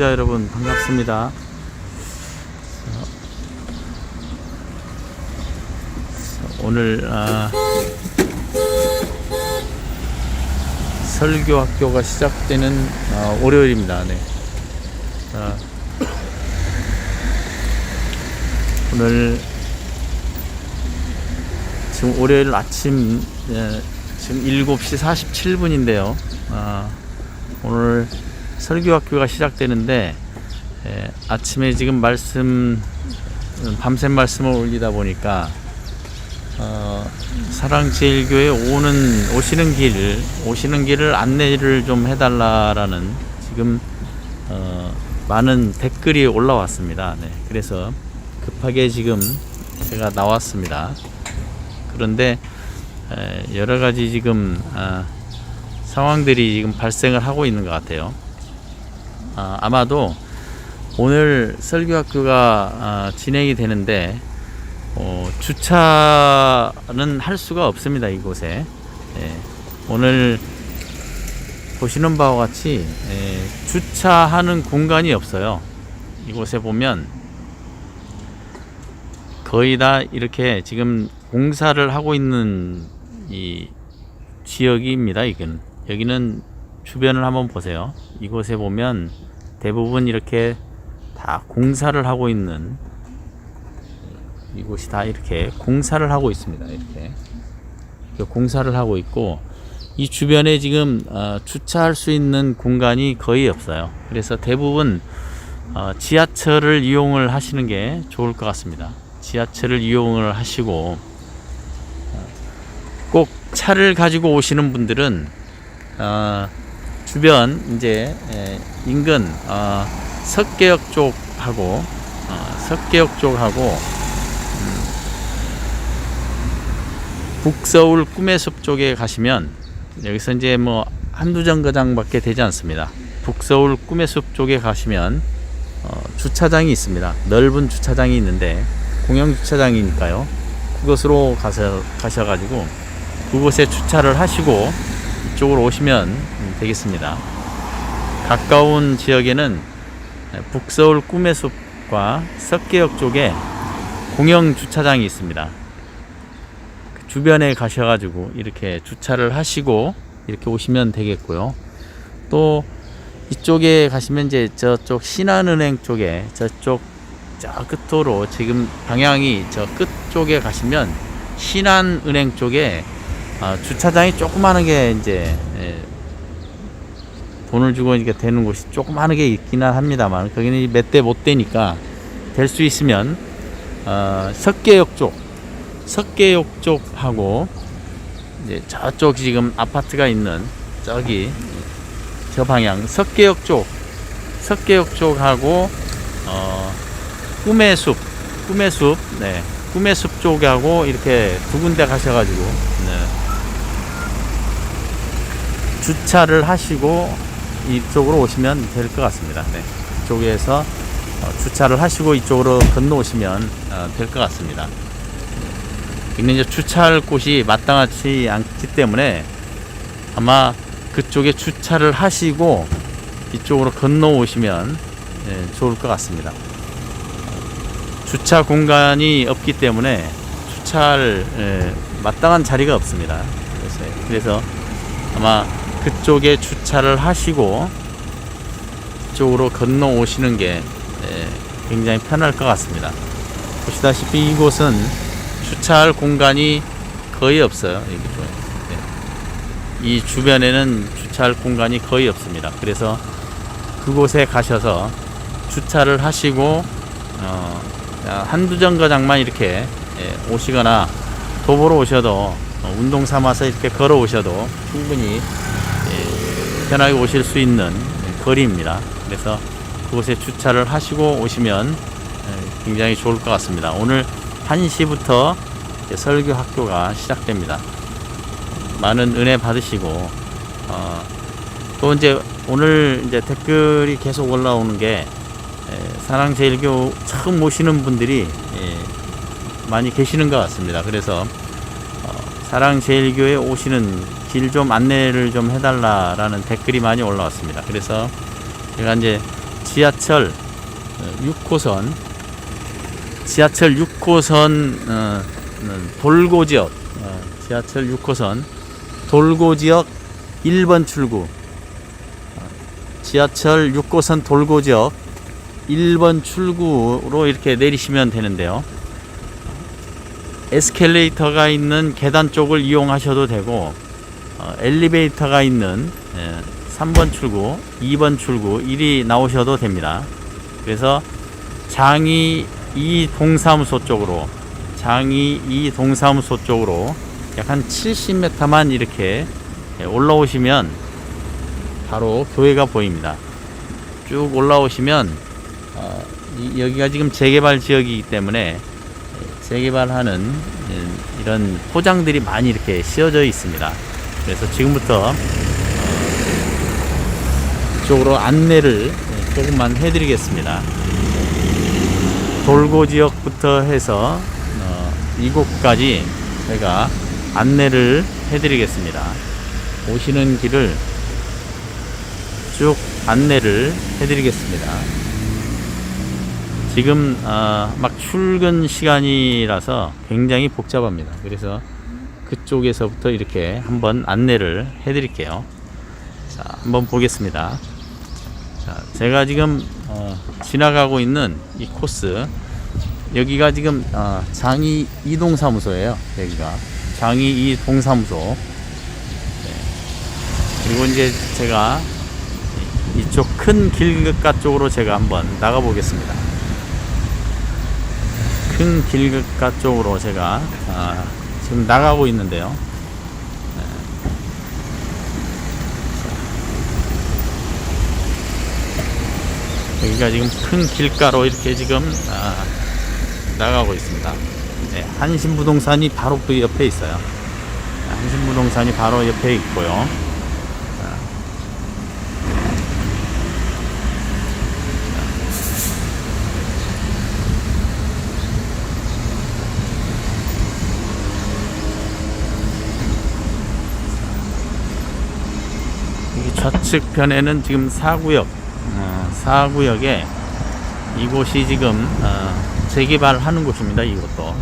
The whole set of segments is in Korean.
시청자 여러분 반갑습니다. 오늘 아, 설교 학교가 시작되는 아, 월요일입니다. 네. 아, 오늘 지금 월요일 아침 예, 지금 7시 47분인데요. 아, 오늘 설교학교가 시작되는데 예, 아침에 지금 말씀 밤샘 말씀을 올리다 보니까 어, 사랑제일교회 오는 오시는 길 오시는 길을 안내를 좀 해달라라는 지금 어, 많은 댓글이 올라왔습니다. 네, 그래서 급하게 지금 제가 나왔습니다. 그런데 에, 여러 가지 지금 아, 상황들이 지금 발생을 하고 있는 것 같아요. 아, 아마도 오늘 설교학교가 아, 진행이 되는데 어, 주차는 할 수가 없습니다 이곳에. 예, 오늘 보시는 바와 같이 예, 주차하는 공간이 없어요. 이곳에 보면 거의 다 이렇게 지금 공사를 하고 있는 이 지역입니다 이건. 여기는 주변을 한번 보세요. 이곳에 보면 대부분 이렇게 다 공사를 하고 있는 이곳이 다 이렇게 공사를 하고 있습니다. 이렇게, 공사를 하고 있고 이 주변에 지금 어, 주차할 수 있는 공간이 거의 없어요. 그래서 대부분 어, 지하철을 이용을 하시는 게 좋을 것 같습니다. 지하철을 이용을 하시고 어, 꼭 차를 가지고 오시는 분들은 어, 주변 이제 에, 인근 어, 석계역 쪽하고 어, 석계역 쪽하고 북서울 꿈의 숲 쪽에 가시면 여기서 이제 뭐 한두 정거장밖에 되지 않습니다. 북서울 꿈의 숲 쪽에 가시면 어, 주차장이 있습니다. 넓은 주차장이 있는데 공영 주차장이니까요. 그곳으로 가서 가셔가지고 그곳에 주차를 하시고 이쪽으로 오시면 되겠습니다. 가까운 지역에는 북서울 꿈의 숲과 석계역 쪽에 공영 주차장이 있습니다. 주변에 가셔가지고 이렇게 주차를 하시고 이렇게 오시면 되겠고요. 또 이쪽에 가시면 이제 저쪽 신한은행 쪽에 저쪽 저 끝으로 지금 방향이 저 끝 쪽에 가시면 신한은행 쪽에 아, 주차장이 조그마한 게 이제 예, 돈을 주고 이렇게 되는 곳이 조그마한 게 있기는 합니다만 거기는 몇 대 못 되니까 될 수 있으면 어, 석계역 쪽 석계역 쪽하고 이제 저쪽 지금 아파트가 있는 저기 저 방향 석계역 쪽 석계역 쪽하고 어 꿈의 숲 꿈의 숲 네. 꿈의 숲 쪽하고 이렇게 두 군데 가셔가지고 네. 주차를 하시고 이쪽으로 오시면 될 것 같습니다. 네. 이쪽에서 어, 주차를 하시고 이쪽으로 건너오시면 어, 될것 같습니다. 이제 주차할 곳이 마땅하지 않기 때문에 아마 그쪽에 주차를 하시고 이쪽으로 건너오시면 예, 좋을 것 같습니다. 주차 공간이 없기 때문에 주차할 예, 마땅한 자리가 없습니다. 그래서 아마 그쪽에 주차를 하시고 이쪽으로 건너 오시는 게 예, 굉장히 편할 것 같습니다. 보시다시피 이곳은 주차할 공간이 거의 없어요. 네. 이 주변에는 주차할 공간이 거의 없습니다. 그래서 그곳에 가셔서 주차를 하시고 어, 한두 정거장만 이렇게 예, 오시거나 도보로 오셔도 어, 운동 삼아서 이렇게 걸어 오셔도 충분히 예, 편하게 오실 수 있는 거리입니다. 그래서 그곳에 주차를 하시고 오시면 예, 굉장히 좋을 것 같습니다. 오늘 1시부터 설교 학교가 시작됩니다. 많은 은혜 받으시고 어, 또 이제 오늘 이제 댓글이 계속 올라오는 게 에, 사랑제일교 처음 오시는 분들이 예, 많이 계시는 것 같습니다. 그래서 어, 사랑제일교에 오시는 길 좀 안내를 좀 해달라라는 댓글이 많이 올라왔습니다. 그래서 제가 이제 지하철 6호선 지하철 6호선 어, 는 돌고 지역 어, 지하철 6호선 돌고 지역 1번 출구 어, 지하철 6호선 돌고 지역 1번 출구로 이렇게 내리시면 되는데요. 에스컬레이터가 있는 계단 쪽을 이용하셔도 되고 어, 엘리베이터가 있는 예, 3번 출구, 2번 출구 이리 나오셔도 됩니다. 그래서 장이 이 동사무소 쪽으로 장이 이 동사무소 쪽으로 약 한 70m만 이렇게 예, 올라오시면 바로 교회가 보입니다. 쭉 올라오시면 어, 이- 여기가 지금 재개발 지역이기 때문에 예, 재개발하는 예, 이런 포장들이 많이 이렇게 씌워져 있습니다. 그래서 지금부터 어, 이쪽으로 안내를 예, 조금만 해드리겠습니다. 돌고 지역부터 해서 어, 이곳까지 제가 안내를 해드리겠습니다. 오시는 길을 쭉 안내를 해드리겠습니다. 지금 어, 막 출근 시간이라서 굉장히 복잡합니다. 그래서 그쪽에서부터 이렇게 한번 안내를 해드릴게요. 자, 한번 보겠습니다. 자, 제가 지금 어, 지나가고 있는 이 코스 여기가 지금 어, 장이 이동 사무소예요. 여기가 장이 이동 사무소. 네. 그리고 이제 제가 이- 이쪽 큰 길가 쪽으로 제가 한번 나가 보겠습니다. 큰 길가 쪽으로 제가 아, 지금 나가고 있는데요. 여기가 지금 큰 길가로 이렇게 지금 아, 나가고 있습니다. 네, 한신부동산이 바로 그 옆에 있어요. 한신부동산이 바로 옆에 있고요. 좌측 편에는 지금 사구역, 어, 사구역에 이곳이 지금 어, 재개발하는 곳입니다. 이것도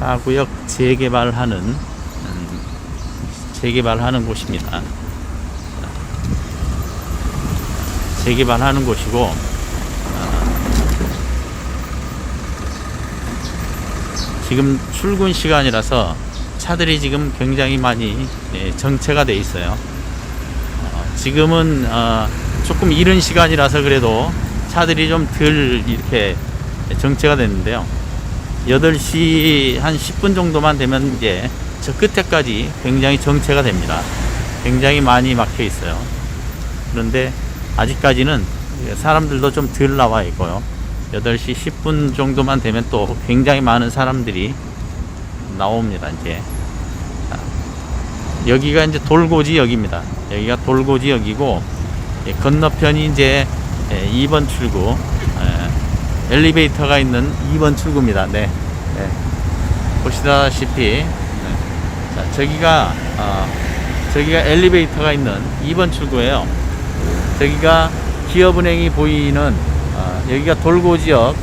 사구역 재개발하는 음, 재개발하는 곳입니다. 재개발하는 곳이고 어, 지금 출근 시간이라서 차들이 지금 굉장히 많이 예, 정체가 돼 있어요. 어, 지금은 어, 조금 이른 시간이라서 그래도 차들이 좀 덜 이렇게 정체가 됐는데요. 8시 한 10분 정도만 되면 이제 저 끝에까지 굉장히 정체가 됩니다. 굉장히 많이 막혀 있어요. 그런데 아직까지는 사람들도 좀 덜 나와 있고요. 8시 10분 정도만 되면 또 굉장히 많은 사람들이 나옵니다. 이제 자, 여기가 이제 돌고지 역입니다. 여기가 돌고 지역이고 예, 건너편이 이제 예, 2번 출구 예, 엘리베이터가 있는 2번 출구입니다. 네, 네. 보시다시피 네. 자, 저기가 어, 저기가 엘리베이터가 있는 2번 출구예요. 저기가 기업은행이 보이는 어, 여기가 돌고 지역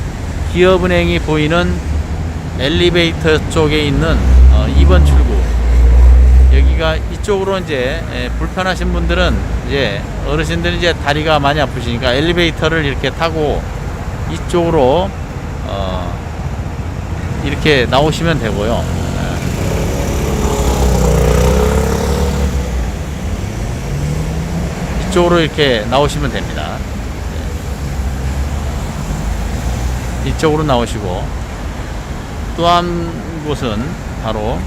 기업은행이 보이는 엘리베이터 쪽에 있는 어, 2번 출구 여기가 이쪽으로 이제 예, 불편하신 분들은 이제 어르신들은 이제 다리가 많이 아프시니까 엘리베이터를 이렇게 타고 이쪽으로 어, 이렇게 나오시면 되고요. 예. 이쪽으로 이렇게 나오시면 됩니다. 예. 이쪽으로 나오시고 또 한 곳은 바로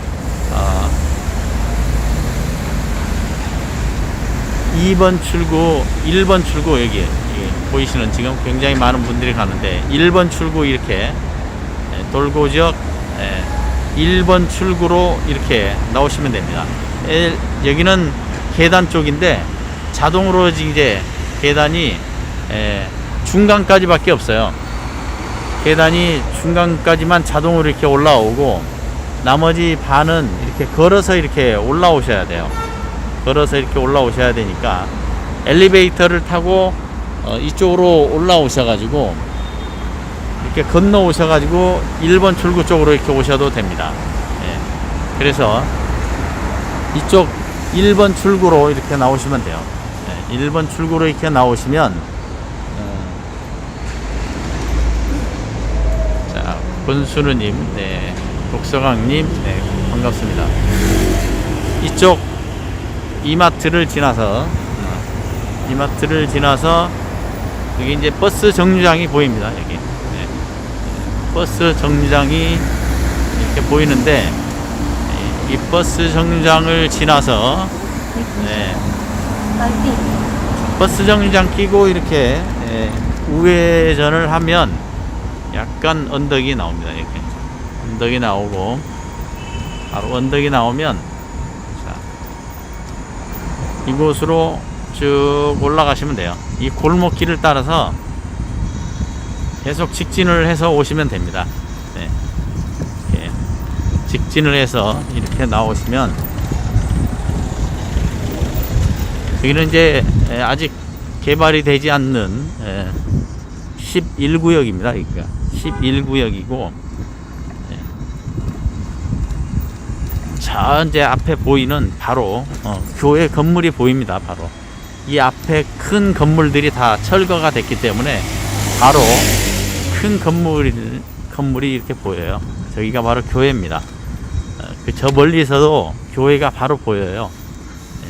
어, 2번 출구, 1번 출구 여기, 여기 보이시는 지금 굉장히 많은 분들이 가는데 1번 출구 이렇게 예, 돌고지역 예, 1번 출구로 이렇게 나오시면 됩니다. 에, 여기는 계단 쪽인데 자동으로 이제 계단이 예, 중간까지밖에 없어요. 계단이 중간까지만 자동으로 이렇게 올라오고 나머지 반은 이렇게 걸어서 이렇게 올라오셔야 돼요. 걸어서 이렇게 올라오셔야 되니까 엘리베이터를 타고 어, 이쪽으로 올라오셔가지고 이렇게 건너 오셔가지고 1번 출구 쪽으로 이렇게 오셔도 됩니다. 예. 그래서 이쪽 1번 출구로 이렇게 나오시면 돼요. 예. 1번 출구로 이렇게 나오시면 어, 자 권순우님, 네, 독서강님, 네, 반갑습니다. 이쪽 이마트를 지나서 어, 이마트를 지나서 여기 이제 버스 정류장이 보입니다. 여기 네. 버스 정류장이 이렇게 보이는데 이- 이 버스 정류장을 지나서 네, 버스 정류장 끼고 이렇게 예, 우회전을 하면 약간 언덕이 나옵니다. 이렇게 언덕이 나오고 바로 언덕이 나오면 자, 이곳으로 쭉 올라가시면 돼요. 이 골목길을 따라서 계속 직진을 해서 오시면 됩니다. 네. 직진을 해서 이렇게 나오시면 여기는 이제 에, 아직 개발이 되지 않는 11구역입니다. 그러니까 11구역이고 자 이제 앞에 보이는 바로 어, 교회 건물이 보입니다. 바로 이 앞에 큰 건물들이 다 철거가 됐기 때문에 바로 큰 건물이 건물이 이렇게 보여요. 저기가 바로 교회입니다. 어, 그저 멀리서도 교회가 바로 보여요. 네,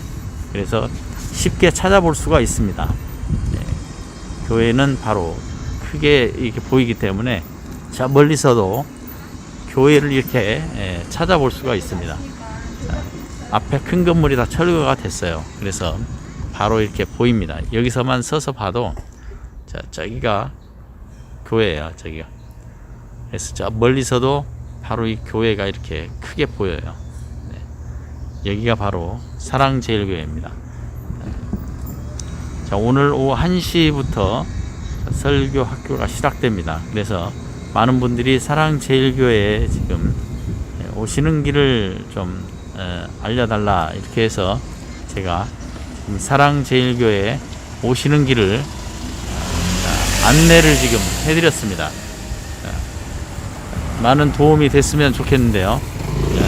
그래서 쉽게 찾아볼 수가 있습니다. 네, 교회는 바로 크게 이렇게 보이기 때문에 저 멀리서도 교회를 이렇게 예, 찾아볼 수가 있습니다. 자, 앞에 큰 건물이 다 철거가 됐어요. 그래서 바로 이렇게 보입니다. 여기서만 서서 봐도 자 저기가 교회예요. 저기가. 그래서 저 멀리서도 바로 이 교회가 이렇게 크게 보여요. 네. 여기가 바로 사랑제일교회입니다. 자 오늘 오후 1시부터 설교 학교가 시작됩니다. 그래서 많은 분들이 사랑제일교회에 지금 예, 오시는 길을 좀 에, 알려달라 이렇게 해서 제가 지금 사랑제일교회에 오시는 길을 자, 안내를 지금 해드렸습니다. 자, 많은 도움이 됐으면 좋겠는데요. 자,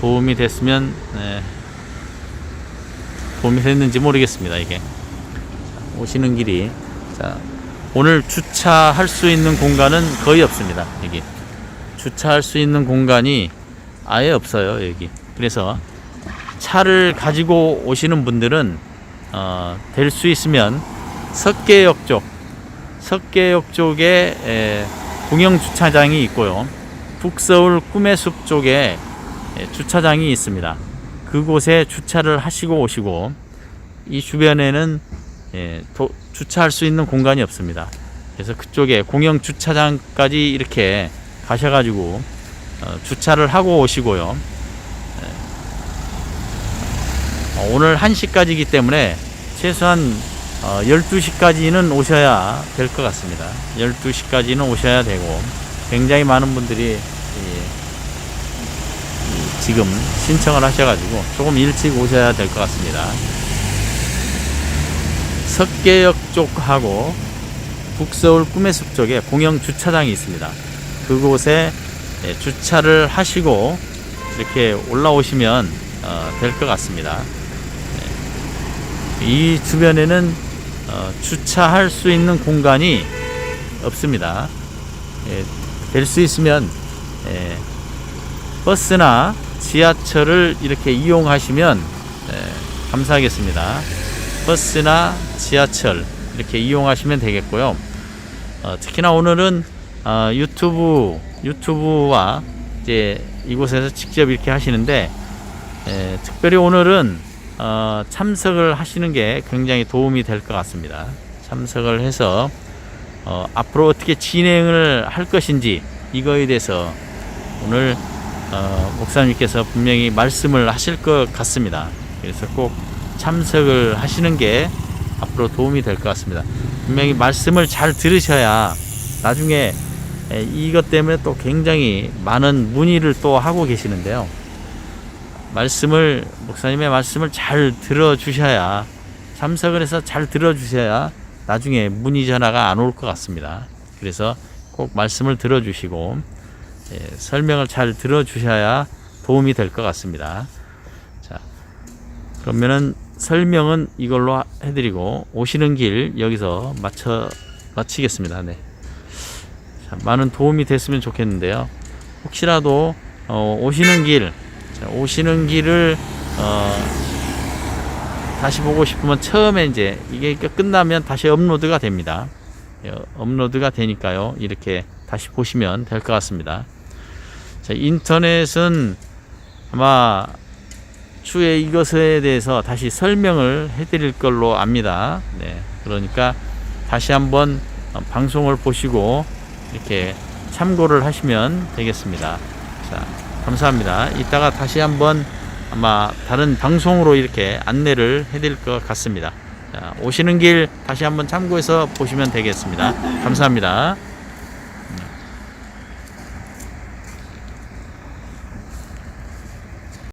도움이 됐으면 네, 도움이 됐는지 모르겠습니다. 이게. 오시는 길이 자 오늘 주차할 수 있는 공간은 거의 없습니다 여기. 주차할 수 있는 공간이 아예 없어요 여기. 그래서 차를 가지고 오시는 분들은 어, 될 수 있으면 석계역 쪽 석계역 쪽에 에, 공영 주차장이 있고요. 북서울 꿈의 숲 쪽에 에, 주차장이 있습니다. 그곳에 주차를 하시고 오시고 이 주변에는 예, 도, 주차할 수 있는 공간이 없습니다. 그래서 그쪽에 공영 주차장까지 이렇게 가셔가지고 어, 주차를 하고 오시고요. 예. 어, 오늘 1시까지이기 때문에 최소한 어, 12시까지는 오셔야 될 것 같습니다. 12시까지는 오셔야 되고 굉장히 많은 분들이 지금 신청을 하셔가지고 조금 일찍 오셔야 될 것 같습니다. 석계역 쪽하고 북서울 꿈의 숲 쪽에 공영 주차장이 있습니다. 그곳에 예, 주차를 하시고 이렇게 올라오시면 어, 될것 같습니다. 네. 이 주변에는 어, 주차할 수 있는 공간이 없습니다. 될 수 있으면 예, 버스나 지하철을 이렇게 이용하시면 예, 감사하겠습니다. 버스나 지하철 이렇게 이용하시면 되겠고요. 어, 특히나 오늘은 어, 유튜브 유튜브와 이제 이곳에서 직접 이렇게 하시는데 에, 특별히 오늘은 어, 참석을 하시는 게 굉장히 도움이 될 것 같습니다. 참석을 해서 어, 앞으로 어떻게 진행을 할 것인지 이거에 대해서 오늘 어, 목사님께서 분명히 말씀을 하실 것 같습니다. 그래서 꼭 참석을 하시는 게 앞으로 도움이 될 것 같습니다. 분명히 말씀을 잘 들으셔야 나중에 에, 이것 때문에 또 굉장히 많은 문의를 또 하고 계시는데요. 말씀을 목사님의 말씀을 잘 들어주셔야 참석을 해서 잘 들어주셔야 나중에 문의 전화가 안 올 것 같습니다. 그래서 꼭 말씀을 들어주시고 예, 설명을 잘 들어주셔야 도움이 될 것 같습니다. 자, 그러면은 설명은 이걸로 하- 해드리고 오시는 길 여기서 마쳐 마치겠습니다. 네. 자, 많은 도움이 됐으면 좋겠는데요. 혹시라도 어, 오시는 길, 자, 오시는 길을 어, 다시 보고 싶으면 처음에 이제 이게 끝나면 다시 업로드가 됩니다. 예, 업로드가 되니까요. 이렇게 다시 보시면 될 것 같습니다. 자, 인터넷은 아마 추후에 이것에 대해서 다시 설명을 해드릴 걸로 압니다. 네, 그러니까 다시 한번 어, 방송을 보시고 이렇게 참고를 하시면 되겠습니다. 자, 감사합니다. 이따가 다시 한번 아마 다른 방송으로 이렇게 안내를 해드릴 것 같습니다. 자, 오시는 길 다시 한번 참고해서 보시면 되겠습니다. 감사합니다.